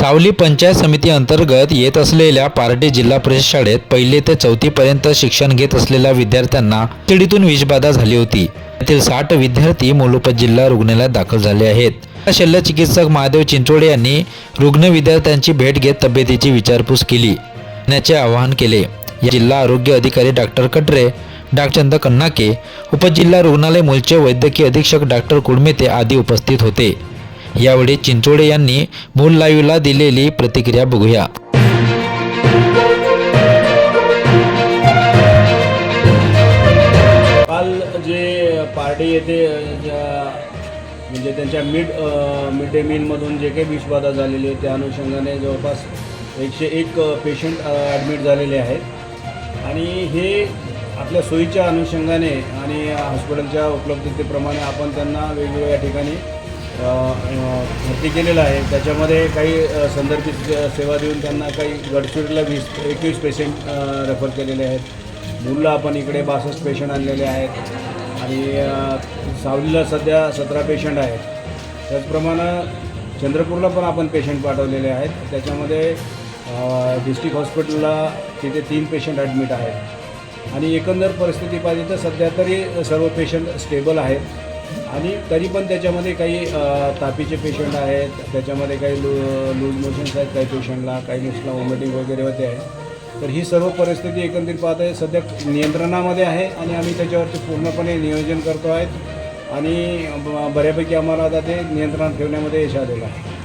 सावली पंचायत समिती अंतर्गत येत असलेल्या पार्टी जिल्हा परिषद शाळेत पहिले ते चौथीपर्यंत शिक्षण घेत असलेल्या विद्यार्थ्यांना तिडीतून विषबाधा झाली होती. त्यातील साठ विद्यार्थी मोलोपत जिल्हा रुग्णालयात दाखल झाले आहेत. शल्य चिकित्सक महादेव चिंचोडे यांनी रुग्ण विद्यार्थ्यांची भेट घेत तब्येतीची विचारपूस केली. याचे आवाहन केले. या जिल्हा आरोग्य अधिकारी डॉक्टर कटरे डॉक्टर चंद कन्नाके उपजिल्हा रुग्णालय मूलचे वैद्यकीय अधीक्षक डॉक्टर कुडमेते आदी उपस्थित होते. यावेळी चिंचोडे यांनी मूल लाईव्हला दिलेली प्रतिक्रिया बघूया. काल जे पार्टी येथे ज्या- म्हणजे त्यांच्या मिड मिड डे मीलमधून जे काही विषबाधा झालेली आहे त्या अनुषंगाने जवळपास एकशे एक पेशंट ॲडमिट झालेले आहेत. आणि हे आपल्या सोयीच्या अनुषंगाने आणि हॉस्पिटलच्या उपलब्धतेप्रमाणे आपण त्यांना वेगवेगळ्या ठिकाणी भरती केलेलं आहे. त्याच्यामध्ये काही संदर्भित सेवा देऊन त्यांना काही गडचिरोलीला वीस एकवीस पेशंट रेफर केलेले आहेत. मुलला आपण इकडे बासष्ट पेशंट आणलेले आहेत. आणि सावलीला सध्या सतरा पेशंट आहेत. त्याचप्रमाणे चंद्रपूरला पण आपण पेशंट पाठवलेले आहेत. त्याच्यामध्ये डिस्ट्रिक्ट हॉस्पिटलला तिथे तीन पेशंट ॲडमिट आहेत. आणि एकंदर परिस्थिती पाहिजे तर सध्या तरी सर्व पेशंट स्टेबल आहेत. आणि तरी पण त्याच्यामध्ये काही तापीचे पेशंट आहेत त्याच्यामध्ये काही लू लूज मोशन्स आहेत काही पेशंटला काही नुसतं वॉमिटिंग वगैरे होते आहे. तर ही सर्व परिस्थिती एकंदरीत आहे सध्या नियंत्रणामध्ये आहे आणि आम्ही त्याच्यावरती पूर्णपणे नियोजन करतो आहेत. आणि ब- बऱ्यापैकी आम्हाला आता ते नियंत्रणात ठेवण्यामध्ये यश आलेलं आहे.